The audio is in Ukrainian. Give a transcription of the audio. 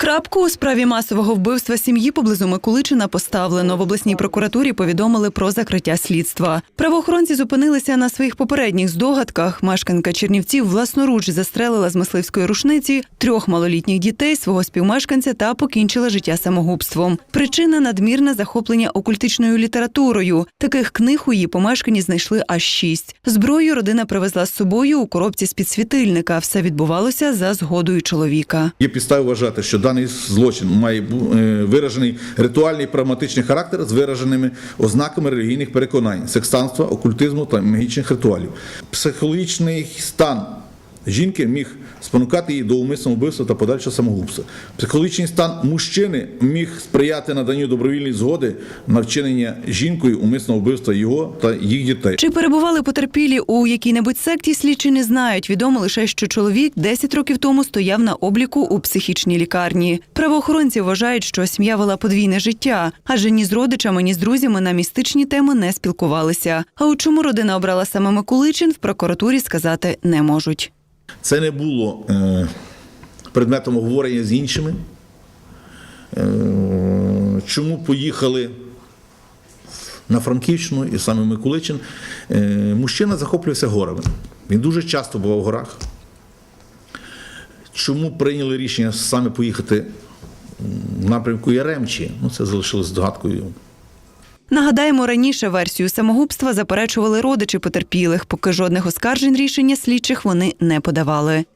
Крапку у справі масового вбивства сім'ї поблизу Миколичина поставлено. В обласній прокуратурі повідомили про закриття слідства. Правоохоронці зупинилися на своїх попередніх здогадках. Мешканка Чернівців власноруч застрелила з мисливської рушниці трьох малолітніх дітей, свого співмешканця та покінчила життя самогубством. Причина надмірне захоплення окультичною літературою. Таких книг у її помешканні знайшли аж шість. Зброю родина привезла з собою у коробці з підсвітильника. Все відбувалося за згодою чоловіка. Є підстави вважати, що даний злочин має е, виражений ритуальний прагматичний характер з вираженими ознаками релігійних переконань, секстанства, окультизму та магічних ритуалів. Психологічний стан жінки міг спонукати її до умисного вбивства та подальшого самогубства. Психологічний стан мужчини міг сприяти наданню добровільної згоди на вчинення жінкою умисного вбивства його та їх дітей. Чи перебували потерпілі у якій-небудь секті, слідчі не знають. Відомо лише, що чоловік 10 років тому стояв на обліку у психічній лікарні. Правоохоронці вважають, що сім'я вела подвійне життя, адже ні з родичами, ні з друзями на містичні теми не спілкувалися. А от чому родина обрала саме Миколичин, в прокуратурі сказати не можуть. Це не було е, предметом обговорення з іншими. Е, чому поїхали на Франківщину і саме Миколичин? Е, мужчина захоплювався горами. Він дуже часто бував в горах. Чому прийняли рішення саме поїхати в напрямку Яремчі? Ну, це залишилось здогадкою. Нагадаємо, раніше версію самогубства заперечували родичі потерпілих, поки жодних оскаржень рішення слідчих вони не подавали.